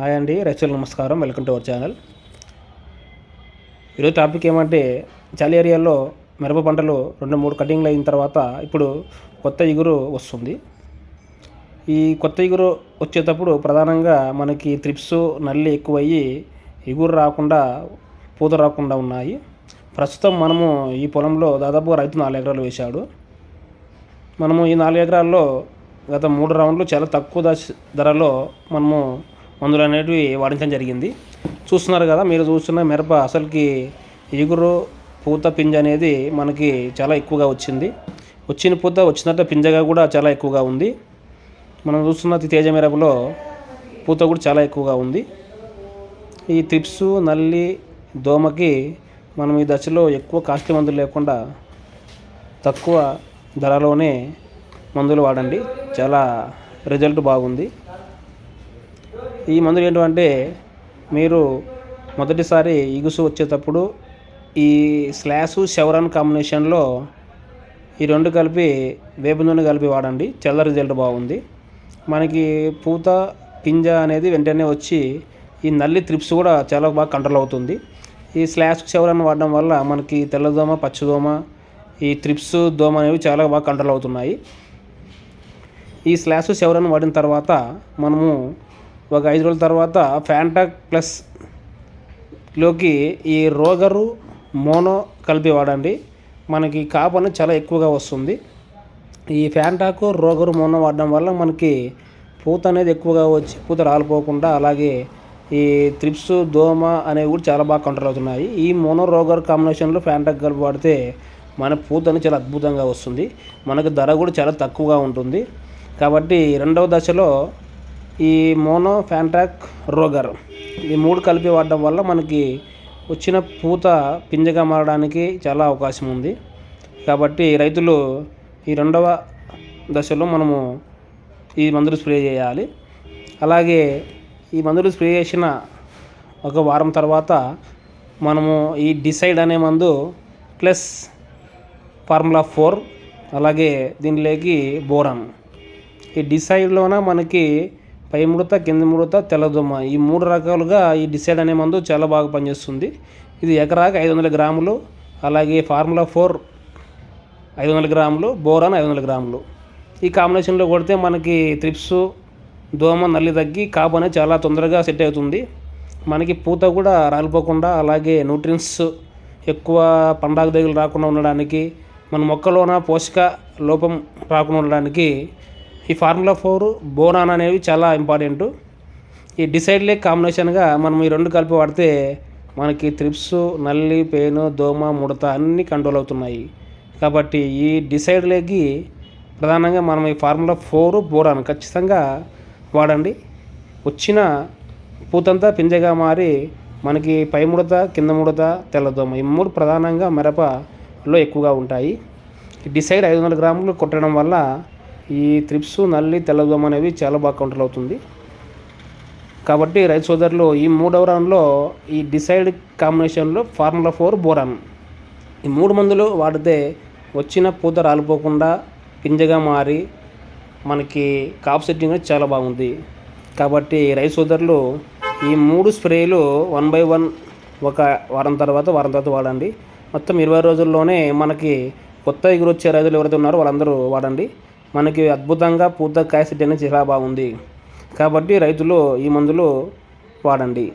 Hi అండి రైతులకు నమస్కారం. Welcome to our channel. ఈరోజు టాపిక్ ఏమంటే చలి ఏరియాలో మిరప పంటలు రెండు మూడు కటింగ్లు అయిన తర్వాత ఇప్పుడు కొత్త ఇగురు వస్తుంది. ఈ కొత్త ఇగురు వచ్చేటప్పుడు ప్రధానంగా మనకి త్రిప్స్ నల్లి ఎక్కువయ్యి ఇగురు రాకుండా పూత రాకుండా ఉన్నాయి. ప్రస్తుతం మనము ఈ పొలంలో దాదాపు రైతు నాలుగు ఎకరాలు వేశాడు. మనము ఈ నాలుగు ఎకరాల్లో గత మూడు రౌండ్లు చాలా తక్కువ దశ ధరలో మనము మందులు అనేటివి వాడించడం జరిగింది. చూస్తున్నారు కదా మీరు చూస్తున్న మిరప అసలుకి ఎగురు పూత పింజ అనేది మనకి చాలా ఎక్కువగా వచ్చింది. వచ్చిన పూత వచ్చినట్టు పింజగా కూడా చాలా ఎక్కువగా ఉంది. మనం చూస్తున్న తేజ మిరపలో పూత కూడా చాలా ఎక్కువగా ఉంది. ఈ త్రిప్స్ నల్లి దోమకి మనం ఈ దశలో ఎక్కువ కాస్ట్లీ మందులు లేకుండా తక్కువ ధరలోనే మందులు వాడండి. చాలా రిజల్ట్ బాగుంది. ఈ మందులు ఏంటంటే మీరు మొదటిసారి ఇగుసు వచ్చేటప్పుడు ఈ స్లాష్ షవరాన్ కాంబినేషన్లో ఈ రెండు కలిపి వేప నూనె కలిపి వాడండి చల్ల రిజల్ట్ బాగుంది. మనకి పూత పింజ అనేది వెంటనే వచ్చి ఈ నల్లి త్రిప్స్ కూడా చాలా బాగా కంట్రోల్ అవుతుంది. ఈ స్లాష్ షవరాన్ వాడడం వల్ల మనకి తెల్లదోమ పచ్చదోమ ఈ త్రిప్స్ దోమ అనేవి చాలా బాగా కంట్రోల్ అవుతున్నాయి. ఈ స్లాష్ షవరాన్ వాడిన తర్వాత మనము ఒక ఐదు రోజుల తర్వాత ఫ్యాంటాక్ ప్లస్లోకి ఈ రోగరు మోనో కలిపి వాడండి. మనకి కాపు అనేది చాలా ఎక్కువగా వస్తుంది. ఈ ఫ్యాంటాకు రోగరు మోనో వాడడం వల్ల మనకి పూత అనేది ఎక్కువగా వచ్చి పూత రాలిపోకుండా అలాగే ఈ త్రిప్స్ దోమ అనేవి కూడా చాలా బాగా కంట్రోల్ అవుతున్నాయి. ఈ మోనో రోగర్ కాంబినేషన్లో ఫ్యాంటాక్ కలిపి వాడితే మన పూత అనేది చాలా అద్భుతంగా వస్తుంది. మనకు ధర కూడా చాలా తక్కువగా ఉంటుంది. కాబట్టి రెండవ దశలో ఈ మోనో ఫ్యాంట్రాక్ రోగర్. ఈ మూడు కలిపి వాడడం వల్ల మనకి వచ్చిన పూత పింజగా మారడానికి చాలా అవకాశం ఉంది. కాబట్టి రైతులు ఈ రెండవ దశలో మనము ఈ మందులు స్ప్రే చేయాలి. అలాగే ఈ మందులు స్ప్రే చేసిన ఒక వారం తర్వాత మనము ఈ డిసైడ్ అనే మందు ప్లస్ ఫార్ములా ఫోర్ అలాగే దీనిలోకి బోరాన్. ఈ డిసైడ్లోన మనకి పై ముడత కింద ముడత తెల్లదొమ్మ ఈ మూడు రకాలుగా ఈ డిసైడ్ అనే మందు చాలా బాగా పనిచేస్తుంది. ఇది ఎకరాకి ఐదు వందల గ్రాములు అలాగే ఫార్ములా ఫోర్ ఐదు వందల గ్రాములు బోరాన్ ఐదు వందల గ్రాములు. ఈ కాంబినేషన్లో కొడితే మనకి త్రిప్స్ దోమ నల్లి తగ్గి కాపు అనేది చాలా తొందరగా సెట్ అవుతుంది. మనకి పూత కూడా రాలిపోకుండా అలాగే న్యూట్రియన్స్ ఎక్కువ పండాగ దగ్గర రాకుండా ఉండడానికి మన మొక్కలోన పోషక లోపం రాకుండా ఉండడానికి ఈ ఫార్ములా ఫోర్ బోరాన్ అనేవి చాలా ఇంపార్టెంట్. ఈ డిసైడ్ లేక్ కాంబినేషన్గా మనం ఈ రెండు కలిపి వాడితే మనకి త్రిప్స్ నల్లి పేను దోమ ముడత అన్నీ కంట్రోల్ అవుతున్నాయి. కాబట్టి ఈ డిసైడ్ లేకి ప్రధానంగా మనం ఈ ఫార్ములా ఫోర్ బోరాన్ ఖచ్చితంగా వాడండి. వచ్చిన పూతంతా పింజగా మారి మనకి పై ముడత కింద ముడత తెల్లదోమ ఈ మూడు ప్రధానంగా మిరపలో ఎక్కువగా ఉంటాయి. ఈ డిసైడ్ ఐదు వందల గ్రాములు కొట్టడం వల్ల ఈ త్రిప్స్ నల్లి తెల్లదోమ అనేవి చాలా బాగా కంట్రోల్ అవుతుంది. కాబట్టి రైతు సోదరులు ఈ మూడవ రౌండ్లో ఈ డిసైడ్ కాంబినేషన్లో ఫార్ములా ఫోర్ బోరాన్. ఈ మూడు మందులు వాడితే వచ్చిన పూత రాలిపోకుండా పింజగా మారి మనకి కాప్ సెట్టింగ్ అనేది చాలా బాగుంది. కాబట్టి రైతు సోదరులు ఈ మూడు స్ప్రేలు వన్ బై వన్ ఒక వారం తర్వాత వారం తర్వాత వాడండి. మొత్తం ఇరవై రోజుల్లోనే మనకి కొత్త ఎగురు వచ్చే రైతులు ఎవరైతే ఉన్నారో వాళ్ళందరూ వాడండి. మనకి అద్భుతంగా పూత కాయ సెట్ అనేది చాలా బాగుంది. కాబట్టి రైతులు ఈ మందులు వాడండి.